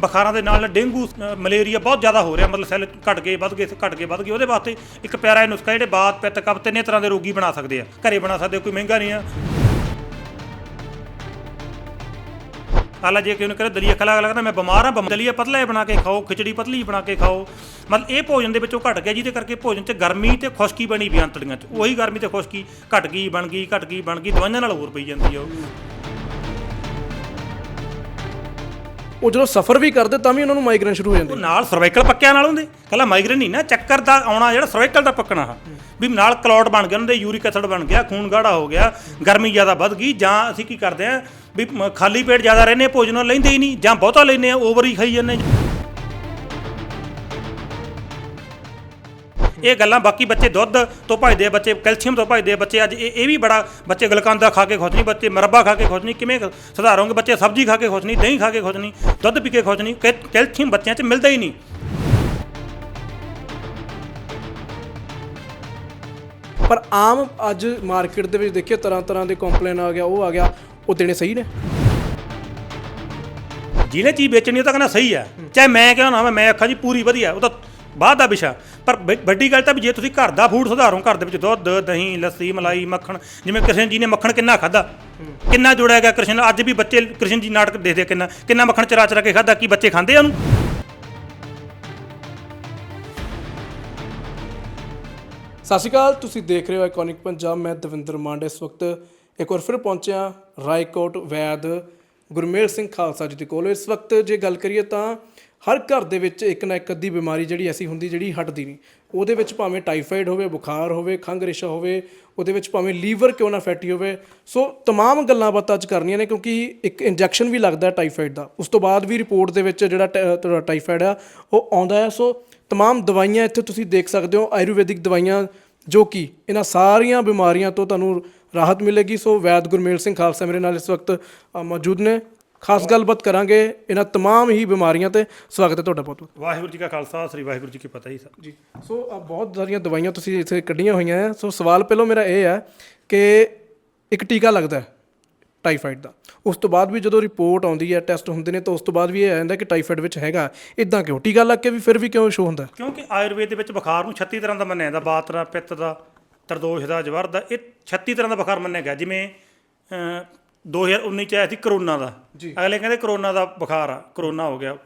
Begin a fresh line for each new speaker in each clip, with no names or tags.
ਬੁਖਾਰਾਂ ਦੇ ਨਾਲ ਡੇਂਗੂ ਅ, ਮਲੇਰੀਆ ਬਹੁਤ ਜ਼ਿਆਦਾ ਹੋ ਰਿਹਾ ਮਤਲਬ ਸੈੱਲ ਘਟ ਗਏ ਵੱਧ ਗਏ ਘਟ ਗਏ ਵੱਧ ਗਏ ਉਹਦੇ ਵਾਸਤੇ ਇੱਕ ਪਿਆਰਾ ਇਹ ਨੁਸਖਾ ਜਿਹੜੇ ਬਾਤ ਪਿੱਤ ਕਫ ਤਿੰਨੇ ਤਰ੍ਹਾਂ ਦੇ ਰੋਗੀ ਬਣਾ ਸਕਦੇ ਆ। ਘਰੇ ਬਣਾ ਸਕਦੇ ਆ, ਕੋਈ ਮਹਿੰਗਾ ਨਹੀਂ ਆ। ਹਾਲਾ ਜੇ ਕਿ ਉਹਨੂੰ ਕਹਿੰਦਾ ਦਲੀਆ ਖਲਾ ਲੱਗਦਾ ਮੈਂ ਬਿਮਾਰ ਆ ਦਲੀਆ ਪਤਲਾ ਹੀ ਬਣਾ ਕੇ ਖਾਓ ਖਿਚੜੀ ਪਤਲੀ ਬਣਾ ਕੇ ਖਾਓ। ਮਤਲਬ ਇਹ ਭੋਜਨ ਦੇ ਵਿੱਚੋਂ ਘਟ ਗਿਆ ਜਿਹਦੇ ਕਰਕੇ ਭੋਜਨ 'ਚ ਗਰਮੀ ਤੇ ਖੁਸ਼ਕੀ ਬਣੀ ਵੀ ਅੰਤੜੀਆਂ 'ਚ। ਉਹੀ ਗਰਮੀ ਤੇ ਖੁਸ਼ਕੀ ਘਟ ਗਈ ਬਣ ਗਈ ਘਟ ਗਈ ਬਣ ਗਈ ਦਵਾਈਆਂ ਨਾਲ ਹੋਰ ਪਈ ਜਾਂਦੀ ਆ ਉਹ।
ਉਹ ਜਦੋਂ ਸਫ਼ਰ ਵੀ ਕਰਦੇ ਤਾਂ ਵੀ ਉਹਨਾਂ ਨੂੰ ਮਾਈਗ੍ਰੇਨ ਸ਼ੁਰੂ ਹੋ ਜਾਂਦੀ।
ਉਹ ਨਾਲ ਸਰਵਾਈਕਲ ਪੱਕਿਆਂ ਨਾਲ ਹੁੰਦੇ। ਕੱਲਾ ਮਾਈਗ੍ਰੇਨ ਨਹੀਂ ਨਾ, ਚੱਕਰ ਦਾ ਆਉਣਾ ਜਿਹੜਾ ਸਰਵਾਈਕਲ ਦਾ ਪੱਕਣਾ ਆ। ਵੀ ਨਾਲ ਕਲੌਟ ਬਣ ਗਿਆ, ਉਹਨਾਂ ਦੇ ਯੂਰਿਕ ਐਸਿਡ ਬਣ ਗਿਆ, ਖੂਨ ਗਾੜਾ ਹੋ ਗਿਆ, ਗਰਮੀ ਜ਼ਿਆਦਾ ਵੱਧ ਗਈ, ਜਾਂ ਅਸੀਂ ਕੀ ਕਰਦੇ ਆ, ਵੀ ਖਾਲੀ ਪੇਟ ਜ਼ਿਆਦਾ ਰਹਿੰਦੇ ਭੋਜਨ ਲੈਂਦੇ ਹੀ ਨਹੀਂ, ਜਾਂ ਬਹੁਤਾ ਲੈਂਦੇ ਆ ਓਵਰ ਹੀ ਖਾਈ ਜਾਂਦੇ ਇਹ ਗੱਲਾਂ ਬਾਕੀ ਬੱਚੇ ਦੁੱਧ ਤੋਂ ਭਜਦੇ ਆ ਬੱਚੇ ਕੈਲਸ਼ੀਅਮ ਤੋਂ ਭਜਦੇ ਆ ਬੱਚੇ ਅੱਜ ਇਹ ਇਹ ਵੀ ਬੜਾ ਬੱਚੇ ਗਲਕੰਦਾ ਖਾ ਕੇ ਖੁਸ਼ ਨਹੀਂ ਬੱਚੇ ਮਰੱਬਾ ਖਾ ਕੇ ਖੁਸ਼ ਨਹੀਂ ਕਿਵੇਂ ਸੁਧਾਰੋਗੇ ਬੱਚੇ ਸਬਜ਼ੀ ਖਾ ਕੇ ਖੁਸ਼ ਨਹੀਂ ਦਹੀਂ ਖਾ ਕੇ ਖੁਸ਼ ਨਹੀਂ ਦੁੱਧ ਪੀ ਕੇ ਖੁਸ਼ ਨਹੀਂ ਕੈਲਸ਼ੀਅਮ ਬੱਚਿਆਂ 'ਚ ਮਿਲਦਾ ਹੀ ਨਹੀਂ।
ਪਰ ਆਮ ਅੱਜ ਮਾਰਕੀਟ ਦੇ ਵਿੱਚ ਦੇਖੀਏ ਤਰ੍ਹਾਂ ਤਰ੍ਹਾਂ ਦੇ ਕੰਪਲੇਨ ਆ ਗਿਆ ਉਹ ਆ ਗਿਆ ਉਹ ਦੇਣੇ ਸਹੀ ਨੇ?
ਜਿਹਨੇ ਚੀਜ਼ ਵੇਚਣੀ ਉਹ ਤਾਂ ਕਹਿੰਦਾ ਸਹੀ ਆ ਚਾਹੇ ਮੈਂ ਕਿਹਾ ਨਾ ਮੈਂ ਆਖਾਂ ਜੀ ਪੂਰੀ ਵਧੀਆ ਉਹ ਤਾਂ ਬਾਅਦ ਦਾ ਵਿਸ਼ਾ। ਪਰ ਵੱ- ਵੱਡੀ ਗੱਲ ਤਾਂ ਵੀ ਜੇ ਤੁਸੀਂ ਘਰ ਦਾ ਫੂਡ ਸੁਧਾਰੋ, ਘਰ ਦੇ ਵਿੱਚ ਦੁੱਧ, ਦਹੀਂ, ਲੱਸੀ, ਮਲਾਈ, ਮੱਖਣ, ਜਿਵੇਂ ਕ੍ਰਿਸ਼ਨ ਜੀ ਨੇ ਮੱਖਣ ਕਿੰਨਾ ਖਾਦਾ ਕਿੰਨਾ ਜੋੜਿਆ ਗਿਆ ਕ੍ਰਿਸ਼ਨ ਨਾਲ। ਅੱਜ ਵੀ ਬੱਚੇ ਕ੍ਰਿਸ਼ਨ ਜੀ ਨਾਟਕ ਦੇਖਦੇ ਆ ਕਿੰਨਾ ਕਿੰਨਾ ਮੱਖਣ ਚਰਾ ਚਰਾ ਕੇ ਖਾਦਾ ਕੀ ਬੱਚੇ ਖਾਂਦੇ ਆ ਉਹਨੂੰ?
ਸਤਿ ਸ਼੍ਰੀ ਅਕਾਲ, ਤੁਸੀਂ ਦੇਖ ਰਹੇ ਹੋ ਆਈਕੋਨਿਕ ਪੰਜਾਬ, ਮੈਂ ਦਵਿੰਦਰ ਮਾਂਡੇ ਇਸ ਵਕਤ ਇੱਕ ਵਾਰ ਫਿਰ ਪਹੁੰਚਿਆ ਰਾਏਕੋਟ ਵੈਦ ਗੁਰਮੇਲ ਸਿੰਘ ਖਾਲਸਾ ਜੀ ਦੇ ਕੋਲ। ਇਸ ਵਕਤ ਜੇ ਗੱਲ ਕਰੀਏ ਤਾਂ ਹਰ ਘਰ ਦੇ ਵਿੱਚ ਇੱਕ ਨਾ ਇੱਕ ਅੱਧੀ ਬਿਮਾਰੀ ਜਿਹੜੀ ਐਸੀ ਹੁੰਦੀ ਜਿਹੜੀ ਹਟਦੀ ਨਹੀਂ ਉਹਦੇ ਵਿੱਚ ਭਾਵੇਂ ਟਾਈਫਾਈਡ ਹੋਵੇ ਬੁਖਾਰ ਹੋਵੇ ਖੰਘ ਰੇਸ਼ਾ ਹੋਵੇ ਉਹਦੇ ਵਿੱਚ ਭਾਵੇਂ ਲੀਵਰ ਕਿਉਂ ਨਾ ਫੈਟੀ ਹੋਵੇ ਸੋ तमाम ਗੱਲਾਂ ਬਾਤਾਂ ਅੱਜ ਕਰਨੀਆਂ ਨੇ ਕਿਉਂਕਿ ਇੱਕ ਇੰਜੈਕਸ਼ਨ ਵੀ ਲੱਗਦਾ ਹੈ ਟਾਈਫਾਈਡ ਦਾ ਉਸ ਤੋਂ ਬਾਅਦ ਵੀ ਰਿਪੋਰਟ ਦੇ ਵਿੱਚ ਜਿਹੜਾ ਟੈ- ਤੁਹਾਡਾ ਟਾਈਫਾਈਡ ਆ ਉਹ ਆਉਂਦਾ ਹੈ ਸੋ तमाम ਦਵਾਈਆਂ ਇੱਥੇ ਤੁਸੀਂ ਦੇਖ ਸਕਦੇ ਹੋ ਆਯੁਰਵੈਦਿਕ ਦਵਾਈਆਂ ਜੋ ਕਿ ਇਹਨਾਂ ਸਾਰੀਆਂ ਬਿਮਾਰੀਆਂ ਤੋਂ ਤੁਹਾਨੂੰ ਰਾਹਤ ਮਿਲੇਗੀ ਸੋ ਵੈਦ ਗੁਰਮੇਲ ਸਿੰਘ ਖਾਲਸਾ ਮੇਰੇ ਨਾਲ ਇਸ ਵਕਤ ਅ, ਮੌਜੂਦ ਨੇ ਖਾਸ ਗੱਲਬਾਤ ਕਰਾਂਗੇ ਇਹਨਾਂ तमाम ਹੀ ਬਿਮਾਰੀਆਂ ਤੇ ਸਵਾਗਤ ਹੈ ਤੁਹਾਡਾ ਬਹੁਤ ਬਹੁਤ
ਵਾਹਿਗੁਰੂ ਜੀ ਕਾ ਖਾਲਸਾ ਸ੍ਰੀ ਵਾਹਿਗੁਰੂ ਜੀ ਕੀ ਫਤਿਹ ਜੀ
ਜੀ ਸੋ ਆ ਬਹੁਤ ਸਾਰੀਆਂ ਦਵਾਈਆਂ ਤੁਸੀਂ ਇੱਥੇ ਕੱਢੀਆਂ ਹੋਈਆਂ ਹੈ ਸੋ ਸਵਾਲ ਪਹਿਲਾਂ ਮੇਰਾ ਇਹ ਹੈ ਕਿ ਇੱਕ ਟੀਕਾ ਲੱਗਦਾ ਹੈ ਟਾਈਫਾਈਡ ਦਾ ਉਸ ਤੋਂ ਬਾਅਦ ਵੀ ਜਦੋਂ ਰਿਪੋਰਟ ਆਉਂਦੀ ਹੈ ਟੈਸਟ ਹੁੰਦੇ ਨੇ ਤਾਂ ਉਸ ਤੋਂ ਬਾਅਦ ਵੀ ਇਹ ਆ ਜਾਂਦਾ ਕਿ ਟਾਈਫਾਈਡ ਵਿੱਚ ਹੈਗਾ ਇਦਾਂ ਕਿਉਂ ਟੀਕਾ ਲੱਗ ਕੇ ਵੀ ਫਿਰ ਵੀ ਕਿਉਂ ਸ਼ੋ ਹੁੰਦਾ ਹੈ?
ਕਿਉਂਕਿ ਆਯੁਰਵੇਦ ਦੇ ਵਿੱਚ ਬੁਖਾਰ ਨੂੰ 36 ਤਰ੍ਹਾਂ ਦਾ ਮੰਨਿਆ ਜਾਂਦਾ ਬਾਤ ਦਾ ਪਿੱਤ ਦਾ ਤਰਦੋਸ਼ ਦਾ ਜਵਰ ਦਾ ਇਹ 36 ਤਰ੍ਹਾਂ ਦਾ ਬੁਖਾਰ ਮੰਨਿਆ ਗਿਆ ਜਿਵੇਂ ਅਮ, 2019 ਚ ਆਇਆ ਸੀ ਕਰੋਨਾ ਦਾ। ਅਗਲੇ ਕਹਿੰਦੇ ਕਰੋਨਾ ਦਾ ਬੁਖਾਰ ਆ ਕਰੋਨਾ ਹੋ ਗਿਆ।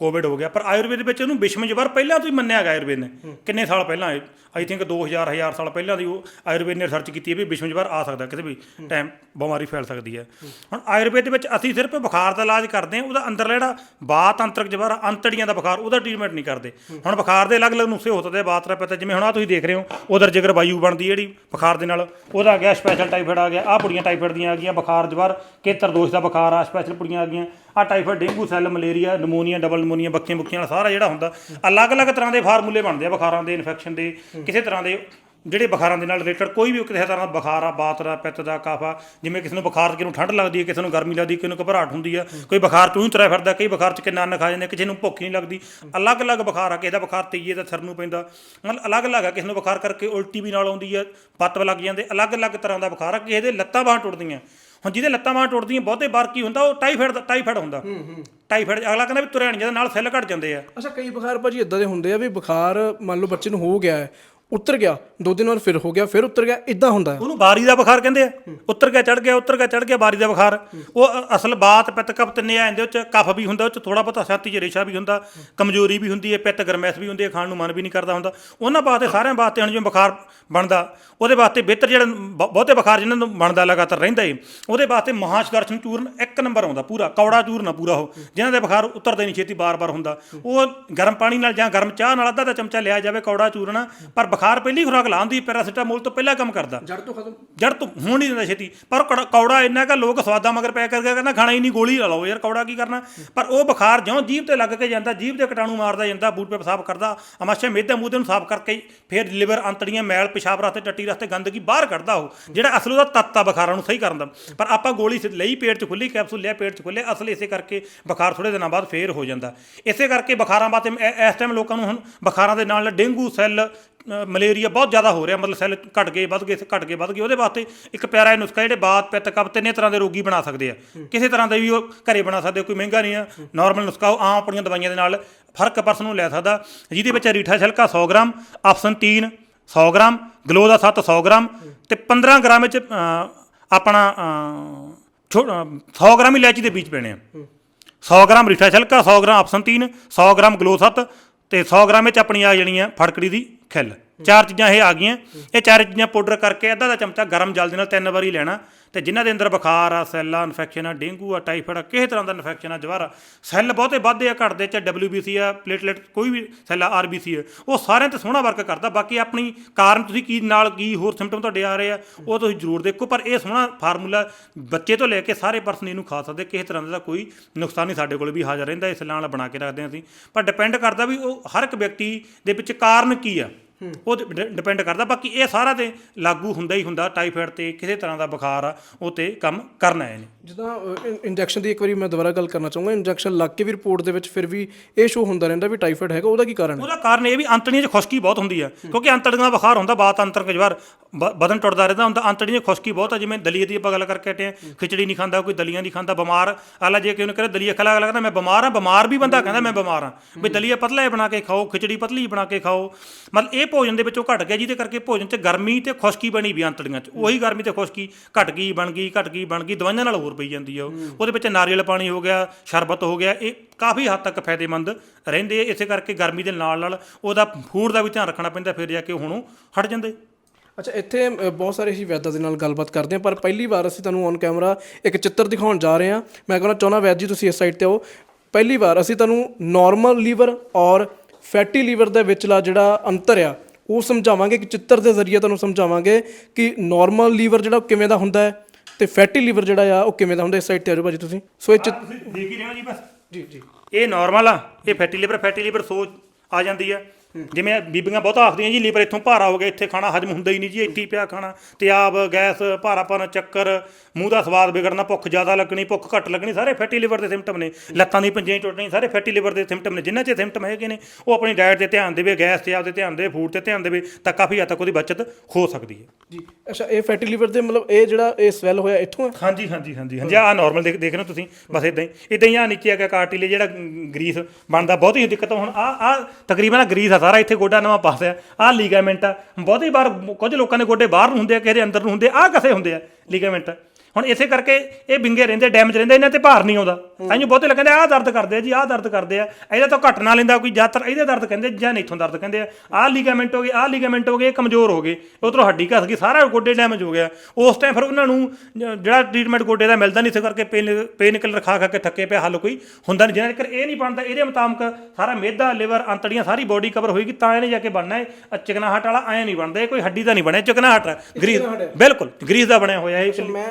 ਕੋਵਿਡ ਹੋ ਗਿਆ। ਪਰ ਆਯੁਰਵੇਦ ਵਿੱਚ ਉਹਨੂੰ ਵਿਸ਼ਮ ਜਵਰ ਪਹਿਲਾਂ ਤੋਂ ਹੀ ਮੰਨਿਆ ਗਿਆ ਆਯੁਰਵੇਦ ਨੇ। ਕਿੰਨੇ ਸਾਲ ਪਹਿਲਾਂ ਆਈ ਥਿੰਕ 2000 1000 ਸਾਲ ਪਹਿਲਾਂ ਦੀ ਉਹ ਆਯੁਰਵੇਦ ਨੇ ਰਿਸਰਚ ਕੀਤੀ ਹੈ ਵੀ ਵਿਸ਼ਮ ਜਵਰ ਆ ਸਕਦਾ ਕਿਸੇ ਵੀ ਟਾਈਮ ਬਿਮਾਰੀ ਫੈਲ ਸਕਦੀ ਹੈ। ਹੁਣ ਆਯੁਰਵੇਦ ਦੇ ਵਿੱਚ ਅਸੀਂ ਸਿਰਫ ਬੁਖਾਰ ਦਾ ਇਲਾਜ ਕਰਦੇ ਹਾਂ ਉਹਦਾ ਅੰਦਰਲਾ ਜਿਹੜਾ ਬਾਤ ਅੰਤਰਕ ਜਵਰ ਅੰਤੜੀਆਂ ਦਾ ਬੁਖਾਰ ਉਹਦਾ ਟ੍ਰੀਟਮੈਂਟ ਨਹੀਂ ਕਰਦੇ। ਹੁਣ ਬੁਖਾਰ ਦੇ ਅਲੱਗ-ਅਲੱਗ ਨੁਸਖੇ ਹੋ ਸਕਦੇ ਬਾਤ ਪਤਾ ਜਿਵੇਂ ਹੁਣ ਆ ਤੁਸੀਂ ਦੇਖ ਰਹੇ ਹੋ ਉਧਰ ਜਿਗਰ ਵਾਯੂ ਬਣਦੀ ਜਿਹੜੀ ਬੁਖਾਰ ਦੇ ਨਾਲ ਉਹਦਾ ਆ ਗਿਆ ਸਪੈਸ਼ਲ ਟਾਈਫਾਇਡ ਆ ਗਿਆ ਆ ਪੁੜੀਆਂ ਟਾਈਫਾਇਡ ਦੀਆਂ ਆ ਗਈਆਂ ਬੁਖਾਰ ਜਵਰ ਕੇਤਰ ਦੋਸ਼ ਦਾ ਬੁਖਾਰ ਆ ਸਪੈਸ਼ਲ ਪੁੜੀਆਂ ਆ ਗਈਆਂ। ਆ typhoid dengue cell malaria pneumonia double pneumonia ਬੱਕੀਆਂ ਬੁੱਕੀਆਂ ਨਾਲ ਸਾਰਾ ਜਿਹੜਾ ਹੁੰਦਾ ਅਲੱਗ-ਅਲੱਗ ਤਰ੍ਹਾਂ ਦੇ ਫਾਰਮੂਲੇ ਬਣਦੇ ਆ ਬੁਖਾਰਾਂ ਦੇ ਇਨਫੈਕਸ਼ਨ ਦੇ ਕਿਸੇ ਤਰ੍ਹਾਂ ਦੇ ਜਿਹੜੇ ਬੁਖਾਰਾਂ ਦੇ ਨਾਲ ਰਿਲੇਟਡ ਕੋਈ ਵੀ ਕਿਸੇ ਤਰ੍ਹਾਂ ਦਾ ਬੁਖਾਰ ਆ ਬਾਤ ਦਾ ਪਿੱਤ ਦਾ ਕਾਫ ਜਿਵੇਂ ਕਿਸੇ ਨੂੰ ਬੁਖਾਰ ਕਿਸੇ ਨੂੰ ਠੰਡ ਲੱਗਦੀ ਹੈ ਕਿਸੇ ਨੂੰ ਗਰਮੀ ਲੱਗਦੀ ਕਿਸੇ ਨੂੰ ਘਬਰਾਹਟ ਹੁੰਦੀ ਆ ਕੋਈ ਬੁਖਾਰ ਚੂੰ ਤੁਰਿਆ ਫਿਰਦਾ ਕਈ ਬੁਖਾਰ ਚ ਕਿੰਨਾ ਅੰਨ ਖਾ ਜਾਂਦੇ ਕਿਸੇ ਨੂੰ ਭੁੱਖ ਨਹੀਂ ਲੱਗਦੀ ਅਲੱਗ-ਅਲੱਗ ਬੁਖਾਰ ਆ ਕਿਸੇ ਦਾ ਬੁਖਾਰ ਤੇਈਏ ਦਾ ਸਿਰ ਨੂੰ ਪੈਂਦਾ ਮਤਲਬ ਅਲੱਗ-ਅਲੱਗ ਆ ਕਿਸੇ ਨੂੰ ਬੁਖਾਰ ਕਰਕੇ ਉਲਟੀ ਵੀ ਨਾਲ ਆਉਂਦੀ ਆ ਪੱਤ ਲੱਗ ਜਾਂਦੇ ਅਲੱਗ-ਅਲੱਗ ਤਰ੍ਹਾਂ ਦਾ ਬੁਖਾਰ ਆ ਕਿਸੇ ਦੇ ਲੱਤਾਂ ਬਾਹਾਂ ਟੁੱਟਦੀਆਂ ਹੁਣ ਜਿਹਦੇ ਲੱਤਾਂ ਬਾਹਾਂ ਟੁੱਟਦੀਆਂ ਬਹੁਤੇ ਵਾਰ ਕੀ ਹੁੰਦਾ ਉਹ ਟਾਈਫਾਇਡ ਦਾ ਟਾਈਫਾਇਡ ਹੁੰਦਾ। ਟਾਈਫਾਇਡ ਅਗਲਾ ਕਹਿੰਦਾ ਵੀ ਤੁਰਿਆ ਨਹੀਂ ਜਾਂਦਾ ਨਾਲ ਸੈੱਲ ਘਟ ਜਾਂਦੇ ਆ।
ਅੱਛਾ ਕਈ ਬੁਖਾਰ ਭਾਜੀ ਇਦਾਂ ਦੇ ਹੁੰਦੇ ਆ ਵੀ ਬੁਖਾਰ ਮੰਨ ਲਓ ਬੱਚੇ ਨੂੰ ਹੋ ਗਿਆ ਹੈ ਉਤਰ ਗਿਆ। ਦੋ ਦਿਨ ਬਾਅਦ ਫਿਰ ਹੋ ਗਿਆ ਫਿਰ ਉਤਰ ਗਿਆ ਇਦਾਂ ਹੁੰਦਾ ਹੈ।
ਉਹਨੂੰ ਬਾਰੀ ਦਾ ਬੁਖਾਰ ਕਹਿੰਦੇ ਆ। ਉੱਤਰ ਗਿਆ ਚੜ ਗਿਆ ਉੱਤਰ ਗਿਆ ਚੜ ਗਿਆ ਬਾਰੀ ਦਾ ਬੁਖਾਰ। ਉਹ ਅਸਲ ਬਾਤ ਪਿੱਤ ਕਫ ਤਿੰਨੇ ਆ ਜਾਂਦੇ ਉਹ ਚ ਕਫ ਵੀ ਹੁੰਦਾ ਉਹ ਚ ਥੋੜਾ ਬਹੁਤਾ ਛਾਤੀ ਚ ਰੇਸ਼ਾ ਵੀ ਹੁੰਦਾ ਕਮਜ਼ੋਰੀ ਵੀ ਹੁੰਦੀ ਹੈ ਪਿੱਤ ਗਰਮੈਸ਼ ਵੀ ਹੁੰਦੀ ਹੈ ਖਾਣ ਨੂੰ ਮਨ ਵੀ ਨਹੀਂ ਕਰਦਾ ਹੁੰਦਾ। ਉਹਨਾਂ ਵਾਸਤੇ ਸਾਰਿਆਂ ਵਾਸਤੇ ਹੁਣ ਜਿਵੇਂ ਬੁਖਾਰ ਬਣਦਾ ਉਹਦੇ ਵਾਸਤੇ ਬਿਹਤਰ ਜਿਹੜਾ ਬਹੁਤੇ ਬੁਖਾਰ ਜਿਨ੍ਹਾਂ ਨੂੰ ਬਣਦਾ ਲਗਾਤਾਰ ਰਹਿੰਦਾ ਏ ਉਹਦੇ ਵਾਸਤੇ ਮਹਾਸ਼ਕਰਸ਼ਨ ਚੂਰਨ ਇੱਕ ਨੰਬਰ ਆਉਂਦਾ ਪੂਰਾ ਕੌੜਾ ਚੂਰਨ ਆ ਪੂਰਾ ਉਹ ਜਿਨ੍ਹਾਂ ਦੇ ਬੁਖਾਰ ਉਤਰਦੇ ਨਹੀਂ ਛੇਤੀ ਬਾਰ-ਬਾਰ ਹੁੰਦਾ। ਉਹ ਗਰਮ ਪਾਣੀ ਨਾਲ ਜਾਂ ਗਰਮ ਚਾਹ ਨਾਲ ਅੱਧਾ ਦਾ ਚਮਚਾ ਲਿਆ ਜਾਵੇ ਕੌੜਾ ਚੂਰਨ ਪਰ ਬੁਖਾਰ ਪਹਿਲੀ ਖੁਰਾਕ ਲਾਉਂਦੀ ਪੈਰਾਸੀਟਾਮੋਲ ਤੋਂ ਪਹਿਲਾਂ ਕੰਮ ਕਰਦਾ।
ਜੜ ਤੋਂ ਖਤਮ।
ਜੜ ਤੋਂ ਹੋਣ ਨਹੀਂ ਦਿੰਦਾ ਛੇਤੀ। ਪਰ ਕੌੜਾ- ਕੌੜਾ ਇੰਨਾ ਕਿ ਲੋਕ ਸਵਾਦਾਂ ਮਗਰ ਪੈ ਕਰਕੇ ਕਹਿੰਦਾ ਖਾਣਾ ਹੀ ਨਹੀਂ ਗੋਲੀ ਲਾ ਲਓ। ਯਾਰ ਕੌੜਾ ਕੀ ਕਰਨਾ? ਪਰ ਉਹ ਬੁਖਾਰ ਜਿਉਂ ਜੀਭ ਤੇ ਲੱਗ ਕੇ ਜਾਂਦਾ ਜੀਭ ਦੇ ਕੀਟਾਣੂ ਮਾਰਦਾ ਜਾਂਦਾ ਬੂਟ ਪੇ ਸਾਫ਼ ਕਰਦਾ ਅਮਾਸ਼ਾ ਮੇਦੇ ਮੂਦੇ ਨੂੰ ਸਾਫ਼ ਕਰਕੇ ਫਿਰ ਲਿਵਰ ਅੰਤੜੀਆਂ ਮੈਲ ਪਿਸ਼ਾਬ ਰਸਤੇ ਟੱਟੀ ਰਸਤੇ ਗੰਦਗੀ ਬਾਹਰ ਕੱਢਦਾ ਉਹ ਜਿਹੜਾ ਅਸਲ ਉਹਦਾ ਤੱਤ ਬੁਖਾਰਾਂ ਨੂੰ ਸਹੀ ਕਰਨ ਦਾ। ਪਰ ਆਪਾਂ ਗੋਲੀ ਸ- ਲਈ ਪੇਟ 'ਚ ਖੁੱਲੀ ਕੈਪਸੂਲ ਲਿਆ ਪੇਟ 'ਚ ਖੁੱਲੇ ਅਸਲ ਇਸੇ ਕਰਕੇ ਬੁਖਾਰ ਥੋੜੇ ਦਿਨਾਂ ਬਾਅਦ ਫੇਰ ਹੋ ਜਾਂਦਾ। ਇਸੇ ਕਰਕੇ ਬੁਖਾਰਾਂ ਬਾਤੇ ਇਸ ਟਾਈਮ ਲੋਕਾਂ ਨੂੰ ਹੁਣ ਬੁਖਾਰਾਂ ਦੇ ਨਾਲ ਡੇਂਗੂ ਸੈੱਲ ਮਲੇਰੀਆ ਬਹੁਤ ਜ਼ਿਆਦਾ ਹੋ ਰਿਹਾ ਮਤਲਬ ਸੈੱਲ ਘਟ ਗਏ ਵੱਧ ਗਏ ਘਟ ਗਏ ਵੱਧ ਗਏ ਉਹਦੇ ਵਾਸਤੇ ਇੱਕ ਪਿਆਰਾ ਇਹ ਨੁਸਖਾ ਜਿਹੜੇ ਬਾਤ ਪਿੱਤ ਕਬ ਤਿੰਨੇ ਤਰ੍ਹਾਂ ਦੇ ਰੋਗੀ ਬਣਾ ਸਕਦੇ ਆ। ਕਿਸੇ ਤਰ੍ਹਾਂ ਦੇ ਵੀ ਉਹ ਘਰੇ ਬਣਾ ਸਕਦੇ ਕੋਈ ਮਹਿੰਗਾ ਨਹੀਂ ਆ ਨਾਰਮਲ ਨੁਸਖਾ ਉਹ ਆਮ ਆਪਣੀਆਂ ਦਵਾਈਆਂ ਦੇ ਨਾਲ ਫ਼ਰਕ ਪਰਸਨ ਨੂੰ ਲੈ ਸਕਦਾ। ਜਿਹਦੇ ਵਿੱਚ ਰੀਠਾ ਛਿਲਕਾ 100 ਗ੍ਰਾਮ ਆਪਸ਼ਨ 3 100 ਗ੍ਰਾਮ ਗਲੋ ਦਾ 7 100 ਗ੍ਰਾਮ ਤੇ 15 ਗ੍ਰਾਮ ਵਿੱਚ ਆਪਣਾ ਛੋ- ਅ, 100 ਗ੍ਰਾਮ ਇਲਾਇਚੀ ਦੇ ਬੀਜ ਪੈਣੇ ਆ। 100 ਗ੍ਰਾਮ ਰੀਠਾ ਛਿਲਕਾ 100 ਗ੍ਰਾਮ ਆਪਸ਼ਨ 3 100 ਗ੍ਰਾਮ ਗਲੋ 7 ਤੇ 100 ਗ੍ਰਾਮ ਵਿੱਚ ਆਪਣੀ ਆ ਜਿਹੜੀਆਂ ਫੜਕੜੀ ਦੀ ਖਿਲ। ਚਾਰ ਚੀਜ਼ਾਂ ਇਹ ਆ ਗਈਆਂ। ਇਹ ਚਾਰ ਚੀਜ਼ਾਂ ਪਾਊਡਰ ਕਰਕੇ ਅੱਧਾ ਦਾ ਚਮਚਾ ਗਰਮ ਜਲ ਦੇ ਨਾਲ ਤਿੰਨ ਵਾਰੀ ਲੈਣਾ। ਤੇ ਜਿਨ੍ਹਾਂ ਦੇ ਅੰਦਰ ਬੁਖਾਰ ਆ, ਸੈੱਲ, ਇਨਫੈਕਸ਼ਨ ਆ, ਡੇਂਗੂ ਆ, ਟਾਈਫਾਇਡ ਆ, ਕਿਸੇ ਤਰ੍ਹਾਂ ਦਾ ਇਨਫੈਕਸ਼ਨ ਆ, ਜਵਾਰ ਆ, ਸੈੱਲ ਬਹੁਤੇ ਵੱਧਦੇ ਆ, ਘਟਦੇ ਚ WBC ਆ ਪਲੇਟਲੇਟ ਕੋਈ ਵੀ ਸੈੱਲ ਆ RBC ਆ, ਉਹ ਸਾਰਿਆਂ ਤੇ ਸੋਹਣਾ ਵਰਕ ਕਰਦਾ, ਬਾਕੀ ਆਪਣੀ ਕਾਰਨ ਤੁਸੀਂ ਕੀ ਨਾਲ ਕੀ ਹੋਰ ਸਿੰਪਟਮ ਤੁਹਾਡੇ ਆ ਰਹੇ ਆ, ਉਹ ਤੁਸੀਂ ਜ਼ਰੂਰ ਦੇਖੋ, ਪਰ ਇਹ ਸੋਹਣਾ ਫਾਰਮੂਲਾ ਬੱਚੇ ਤੋਂ ਲੈ ਕੇ ਸਾਰੇ ਪਰਸਨ ਇਹਨੂੰ ਖਾ ਸਕਦੇ, ਕਿਸੇ ਤਰ੍ਹਾਂ ਦਾ ਕੋਈ ਨੁਕਸਾਨ ਨਹੀਂ ਸਾਡੇ ਕੋਲ ਵੀ ਹਾਜ਼ਰ ਰਹਿੰਦਾ ਇਸ ਨਾਲ ਬਣਾ ਕੇ ਰੱਖਦੇ ਹਾਂ ਅਸੀਂ, ਪਰ ਡਿਪੈਂਡ ਕਰਦਾ ਵੀ ਉਹ ਹਰ ਇੱਕ ਵਿਅਕਤੀ ਦੇ ਵਿੱਚ ਕਾਰਨ ਕੀ ਆ, ਉਹ ਡਿਪੈਂਡ ਕਰਦਾ, ਬਾਕੀ ਇਹ ਸਾਰਾ ਤੇ ਲਾਗੂ ਹੁੰਦਾ ਹੀ ਹੁੰਦਾ, ਟਾਈਫਾਇਡ ਤੇ ਕਿਸੇ ਤਰ੍ਹਾਂ ਦਾ ਬੁਖਾਰ ਆ ਉਹ ਤੇ ਕੰਮ ਕਰਨਾ ਹੈ ਇਹਨੇ
ਜਿੱਦਾਂ ਇੰਜੈਕਸ਼ਨ ਦੀ ਇੱਕ ਵਾਰੀ ਮੈਂ ਦੁਬਾਰਾ ਗੱਲ ਕਰਨਾ ਚਾਹੂੰਗਾ। ਇੰਜੈਕਸ਼ਨ ਲੱਗ ਕੇ ਵੀ ਰਿਪੋਰਟ ਦੇ ਵਿੱਚ ਫਿਰ ਵੀ ਇਹ ਸ਼ੋ ਹੁੰਦਾ ਰਹਿੰਦਾ ਵੀ ਟਾਈਫਾਇਡ ਹੈਗਾ ਉਹਦਾ ਕੀ ਕਾਰਨ ਹੈ?
ਉਹਦਾ ਕਾਰਨ ਇਹ ਵੀ ਅੰਤੜੀਆਂ 'ਚ ਖੁਸ਼ਕੀ ਬਹੁਤ ਹੁੰਦੀ ਆ। ਕਿਉਂਕਿ ਅੰਤੜੀਆਂ ਦਾ ਬੁਖਾਰ ਹੁੰਦਾ ਬਾਤ ਅੰਤਰ ਕਈ ਵਾਰ ਬ- ਬਦਨ ਟੁੱਟਦਾ ਰਹਿੰਦਾ ਹੁੰਦਾ। ਅੰਤੜੀਆਂ 'ਚ ਖੁਸ਼ਕੀ ਬਹੁਤ ਆ ਜਿਵੇਂ ਦਲੀਏ ਦੀ ਆਪਾਂ ਗੱਲ ਕਰਕੇ ਹਟੇ ਆ। ਖਿਚੜੀ ਨਹੀਂ ਖਾਂਦਾ ਕੋਈ ਦਲੀਆਂ ਨਹੀਂ ਖਾਂਦਾ ਬਿਮਾਰ। ਆਲਾ ਜੇ ਕਿ ਉਹਨੇ ਦਲੀਆ ਖਲਾ ਲੱਗਦਾ ਮੈਂ ਬਿਮਾਰ ਆ ਬਿਮਾਰ ਵੀ ਬੰਦਾ ਕਹਿੰਦਾ ਮੈਂ ਬਿਮਾਰ ਆ। ਵੀ ਦਲੀਆ ਪਤਲਾ ਹੀ ਬਣਾ ਕੇ ਖਾਓ ਖਿਚੜੀ ਪਤਲੀ ਬਣਾ ਕੇ ਖਾਓ। ਮਤਲਬ ਇਹ ਭੋਜਨ ਦੇ ਵਿੱਚੋਂ ਘਟ ਗਿਆ ਜਿਹਦੇ ਕਰਕੇ ਭੋਜਨ 'ਚ ਗਰਮੀ ਤੇ ਖੁਸ਼ਕੀ ਬਣੀ ਵੀ ਅੰਤੜੀਆਂ 'ਚ। ਉਹੀ ਗਰਮੀ ਤੇ ਖੁਸ਼ਕੀ ਘਟ ਗਈ ਬਣ ਗਈ ਘਟ ਗਈ ਬਣ ਗਈ ਦਵਾਈਆਂ ਨਾਲ ਹੋਰ ਪਈ ਜਾਂਦੀ ਆ ਉਹ। ਉਹਦੇ ਵਿੱਚ ਨਾਰੀਅਲ ਪਾਣੀ ਹੋ ਗਿਆ ਸ਼ਰਬਤ ਹੋ ਗਿਆ ਇਹ ਕਾਫੀ ਹੱਦ ਤੱਕ ਫਾਇਦੇਮੰਦ ਰਹਿੰਦੇ ਆ। ਇਸੇ ਕਰਕੇ ਗਰਮੀ ਦੇ ਨਾਲ ਨਾਲ ਉਹਦਾ ਫੂਡ ਦਾ ਵੀ ਧਿਆਨ ਰੱਖਣਾ ਪੈਂਦਾ ਫਿਰ ਜਾ ਕੇ ਹੁਣ ਉਹ ਹਟ ਜਾਂਦੇ।
ਅੱਛਾ ਇੱਥੇ ਅ, ਬਹੁਤ ਸਾਰੇ ਅਸੀਂ ਵੈਦਾਂ ਦੇ ਨਾਲ ਗੱਲਬਾਤ ਕਰਦੇ ਹਾਂ ਪਰ ਪਹਿਲੀ ਵਾਰ ਅਸੀਂ ਤੁਹਾਨੂੰ ਔਨ ਕੈਮਰਾ ਇੱਕ ਚਿੱਤਰ ਦਿਖਾਉਣ ਜਾ ਰਹੇ ਹਾਂ। ਮੈਂ ਕਹਿੰਦਾ ਚਾਹੁੰਦਾ ਵੈਦ ਜੀ ਤੁਸੀਂ ਇਸ ਸਾਈਡ ਤੇ ਆਓ। ਪਹਿਲੀ ਵਾਰ ਅਸੀਂ ਤੁਹਾਨੂੰ ਨਾਰਮਲ ਲੀਵਰ ਔਰ ਫੈਟੀ ਲੀਵਰ ਦੇ ਵਿਚਲਾ ਜਿਹੜਾ ਅੰਤਰ ਆ ਉਹ ਸਮਝਾਵਾਂਗੇ ਕਿ ਚਿੱਤਰ ਦੇ ਜ਼ਰੀਏ ਤੁਹਾਨੂੰ ਸਮਝਾਵਾਂਗੇ ਕਿ ਨਾਰਮਲ ਲੀਵਰ ਜਿਹੜਾ ਉਹ ਕਿਵੇਂ ਦਾ ਹੁੰਦਾ ਹੈ ਤੇ ਫੈਟੀ ਲੀਵਰ ਜਿਹੜਾ ਆ ਉਹ ਕਿਵੇਂ ਦਾ ਹੁੰਦਾ ਇਸ ਸਾਈਡ ਤੇ ਆ ਜਾਓ ਭਾਜੀ ਤੁਸੀਂ। ਸੋ ਇਹ ਚਿੱਤ-
ਦੇਖ ਹੀ ਰਹੇ ਹੋ ਜੀ ਬਸ?
ਜੀ ਜੀ।
ਇਹ ਨਾਰਮਲ ਆ ਇਹ ਫੈਟੀ ਲਿਵਰ ਫੈਟੀ ਲਿਵਰ ਸੋਚ ਆ ਜਾਂਦੀ ਆ। ਜਿਵੇਂ ਬੀਬੀਆਂ ਬਹੁਤ ਆਖਦੀਆਂ ਜੀ ਲੀਵਰ ਇੱਥੋਂ ਭਾਰਾ ਹੋ ਗਿਆ ਇੱਥੇ ਖਾਣਾ ਹਜਮ ਹੁੰਦਾ ਹੀ ਨਹੀਂ ਜੀ ਇੱਥੇ ਹੀ ਪਿਆ ਖਾਣਾ। ਤਿਆਬ ਗੈਸ ਭਾਰਾਪਨ ਚੱਕਰ ਮੂੰਹ ਦਾ ਸਵਾਦ ਵਿਗੜਨਾ ਭੁੱਖ ਜ਼ਿਆਦਾ ਲੱਗਣੀ ਭੁੱਖ ਘੱਟ ਲੱਗਣੀ ਸਾਰੇ ਫੈਟੀ ਲਿਵਰ ਦੇ ਸਿੰਪਟਮ ਨੇ। ਲੱਤਾਂ ਦੀ ਪੰਜੇ ਟੁੱਟਣੀ ਸਾਰੇ ਫੈਟੀ ਲਿਵਰ ਦੇ ਸਿੰਪਟਮ ਨੇ। ਜਿਨ੍ਹਾਂ 'ਚ ਸਿੰਪਟਮ ਹੈਗੇ ਨੇ ਉਹ ਆਪਣੀ ਡਾਈਟ ਤੇ ਧਿਆਨ ਦੇਵੇ ਗੈਸ ਤੇ ਆਪਦੇ ਧਿਆਨ ਦੇਵੇ ਫੂਡ ਤੇ ਧਿਆਨ ਦੇਵੇ ਤਾਂ ਕਾਫੀ ਹੱਦ ਤੱਕ ਉਹਦੀ ਬਚਤ ਹੋ ਸਕਦੀ ਹੈ।
ਜੀ ਅੱਛਾ ਇਹ ਫੈਟੀ ਲੀਵਰ ਦੇ ਮਤਲਬ ਇਹ ਜਿਹੜਾ ਇਹ ਸਵੈਲ ਹੋਇਆ ਇੱਥੋਂ ਹੈ?
ਹਾਂਜੀ ਹਾਂਜੀ ਹਾਂਜੀ ਹਾਂਜੀ ਆ ਨਾਰਮਲ ਦੇਖ ਦੇਖ ਰਹੇ ਹੋ ਤੁਸੀਂ ਬਸ ਇਦਾਂ ਹੀ। ਇਦਾਂ ਹੀ ਆ ਨੀਚੇ ਆ ਗਿਆ ਕਾਰਟਿਲੇ ਜਿਹੜਾ ਗਰੀਸ ਬਣਦਾ ਬਹੁਤੀ ਹੀ ਦਿੱਕਤ ਹੁਣ ਆ ਆ ਤਕਰੀਬਨ ਗਰੀਸ ਆ ਸਾਰਾ ਇੱਥੇ ਗੋਡਾ ਨਵਾਂ ਪਾਸਿਆ ਆਹ ਲੀਗਾਮੈਂਟ ਆ। ਬਹੁਤੀ ਵਾਰ ਕੁਝ ਲੋਕਾਂ ਦੇ ਗੋਡੇ ਬਾਹਰ ਨੂੰ ਹੁੰਦੇ ਆ ਕਿਸੇ ਦੇ ਅੰਦਰ ਨੂੰ ਹੁੰਦੇ ਆ ਕਸੇ ਹੁੰਦੇ ਆ ਲੀਗਾਮੈਂਟ ਹੁਣ ਇਸੇ ਕਰਕੇ ਇਹ ਵਿੰਗੇ ਰਹਿੰਦੇ ਡੈਮੇਜ ਰਹਿੰਦੇ, ਇਹਨਾਂ ਤੇ ਭਾਰ ਨਹੀਂ ਆਉਂਦਾ। ਤਾਂਯੋ ਬਹੁਤੇ ਲੱਗਦੇ ਆਹ ਦਰਦ ਕਰਦੇ ਆ ਜੀ ਆਹ ਦਰਦ ਕਰਦੇ ਆ। ਇਹਦਾ ਤਾਂ ਘੱਟ ਨਾ ਲੈਂਦਾ ਕੋਈ ਜ਼ਿਆਦਾਤਰ ਇਹਦੇ ਦਰਦ ਕਹਿੰਦੇ ਜਾਂ ਨਹੀਂ ਇੱਥੋਂ ਦਰਦ ਕਹਿੰਦੇ ਆ। ਆਹ ਲੀਗਾਮੈਂਟ ਹੋ ਗਏ ਆਹ ਲੀਗਾਮੈਂਟ ਹੋ ਗਏ ਇਹ ਕਮਜ਼ੋਰ ਹੋ ਗਏ। ਉਧਰੋਂ ਹੱਡੀ ਘਸ ਗਈ ਸਾਰਾ ਗੋਡੇ ਡੈਮੇਜ ਹੋ ਗਿਆ। ਉਸ ਟਾਈਮ ਫਿਰ ਉਹਨਾਂ ਨੂੰ ਜਿਹੜਾ ਟ੍ਰੀਟਮੈਂਟ ਗੋਡੇ ਦਾ ਮਿਲਦਾ ਨਹੀਂ ਇਸੇ ਕਰਕੇ ਪੇਨ ਪੇਨ ਕਿਲਰ ਖਾ ਖਾ ਕੇ ਥੱਕੇ ਪਿਆ ਹੱਲ ਕੋਈ ਹੁੰਦਾ ਨਹੀਂ। ਜਿੰਨਾ ਚਿਰ ਇਹ ਨਹੀਂ ਬਣਦਾ ਇਹਦੇ ਮੁਤਾਬਕ ਸਾਰਾ ਮੇਦਾ ਲਿਵਰ ਅੰਤੜੀਆਂ ਸਾਰੀ ਬੋਡੀ ਕਵਰ ਹੋਏਗੀ ਤਾਂ ਇਹਨੇ ਜਾ ਕੇ ਬਣਨਾ ਹੈ। ਚਿਕਨਾਹਟ ਵਾਲਾ ਐ ਨਹੀਂ ਬਣਦਾ ਇਹ ਕੋਈ ਹੱਡੀ ਦਾ ਨਹੀਂ ਬਣਿਆ ਚਿਕਨਾਹਟ ਹੈ। ਗਰੀਸ ਬਿਲਕੁਲ ਗਰੀਸ ਦਾ ਬਣਿਆ ਹੋਇਆ ਇਹ
ਮੈਂ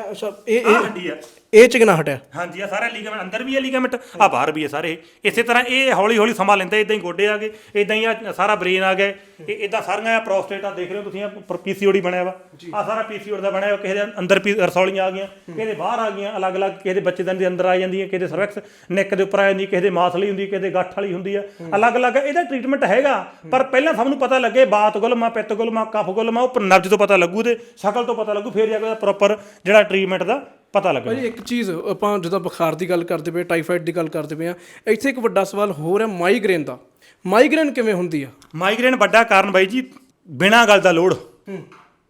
ਇਹ ਇਹ
ਹੱਡੀ ਆ
ਇਹ ਚਿਕਨਾ ਹਟਿਆ
ਹਾਂਜੀ ਆ ਸਾਰਾ ਲੀਗਾਮੈਂਟ ਅੰਦਰ ਵੀ ਹੈ ਲੀਗਾਮੈਂਟ ਆ ਬਾਹਰ ਵੀ ਹੈ ਸਾਰੇ। ਇਸੇ ਤਰ੍ਹਾਂ ਇਹ ਹੌਲੀ ਹੌਲੀ ਸਮਾਂ ਲੈਂਦਾ ਇਦਾਂ ਹੀ ਗੋਡੇ ਆ ਗਏ ਇਦਾਂ ਹੀ ਆ ਸਾਰਾ ਬ੍ਰੇਨ ਆ ਗਿਆ। ਇਹ ਇਦਾਂ ਸਾਰੀਆਂ ਆ ਪ੍ਰੋਸਟੇਟ ਆ ਦੇਖ ਰਹੇ ਹੋ ਤੁਸੀਂ ਆ ਪੀਸੀਓਡੀ ਬਣਿਆ ਵਾ। ਆ ਸਾਰਾ ਪੀਸੀਓਡੀ ਦਾ ਬਣਿਆ ਕਿਸੇ ਦੇ ਅੰਦਰ ਰਸੌਲੀਆਂ ਆ ਗਈਆਂ ਕਿਸੇ ਦੇ ਬਾਹਰ ਆ ਗਈਆਂ ਅਲੱਗ-ਅਲੱਗ ਕਿਸੇ ਦੇ ਬੱਚੇਦਾਨੀ ਦੇ ਅੰਦਰ ਆ ਜਾਂਦੀਆਂ ਕਿਸੇ ਦੇ ਸਰਵੈਕਸ ਨੈਕ ਦੇ ਉੱਪਰ ਆ ਜਾਂਦੀ ਕਿਸੇ ਦੇ ਮਾਸਲੀ ਹੁੰਦੀ ਕਿਸੇ ਦੇ ਗੱਠ ਵਾਲੀ ਹੁੰਦੀ ਆ। ਅਲੱਗ-ਅਲੱਗ ਇਹਦਾ ਟ੍ਰੀਟਮੈਂਟ ਹੈਗਾ ਪਰ ਪਹਿਲਾਂ ਸਭ ਨੂੰ ਪਤਾ ਲੱਗੇ ਬਾਤ ਗੁਲਮਾ ਪਿੱਤ ਗੁਲਮਾ ਕਫ ਗੁਲਮਾ ਉਹ ਨਬਜ ਤੋਂ ਪਤਾ ਲੱਗੂ ਤੇ ਸ਼ਕਲ ਤੋਂ ਪਤਾ ਲੱਗੂ ਫਿਰ ਜਾ ਕੇ ਪ੍ਰੋਪਰ ਜਿਹੜਾ ਟ੍ਰੀਟਮੈਂਟ ਦਾ ਪਤਾ ਲੱਗਣਾ।
ਭਾਜੀ ਇੱਕ ਚੀਜ਼ ਆਪਾਂ ਜਦੋਂ ਬੁਖਾਰ ਦੀ ਗੱਲ ਕਰਦੇ ਪਏ ਟਾਈਫਾਇਡ ਦੀ ਗੱਲ ਕਰਦੇ ਪਏ ਆ ਇੱਥੇ ਇੱਕ ਵੱਡਾ ਸਵਾਲ ਹੋਰ ਹੈ ਮਾਈਗ੍ਰੇਨ ਦਾ। ਮਾਈਗ੍ਰੇਨ ਕਿਵੇਂ ਹੁੰਦੀ ਆ?
ਮਾਈਗ੍ਰੇਨ ਵੱਡਾ ਕਾਰਨ ਬਾਈ ਜੀ ਬਿਨਾਂ ਗੱਲ ਦਾ ਲੋੜ।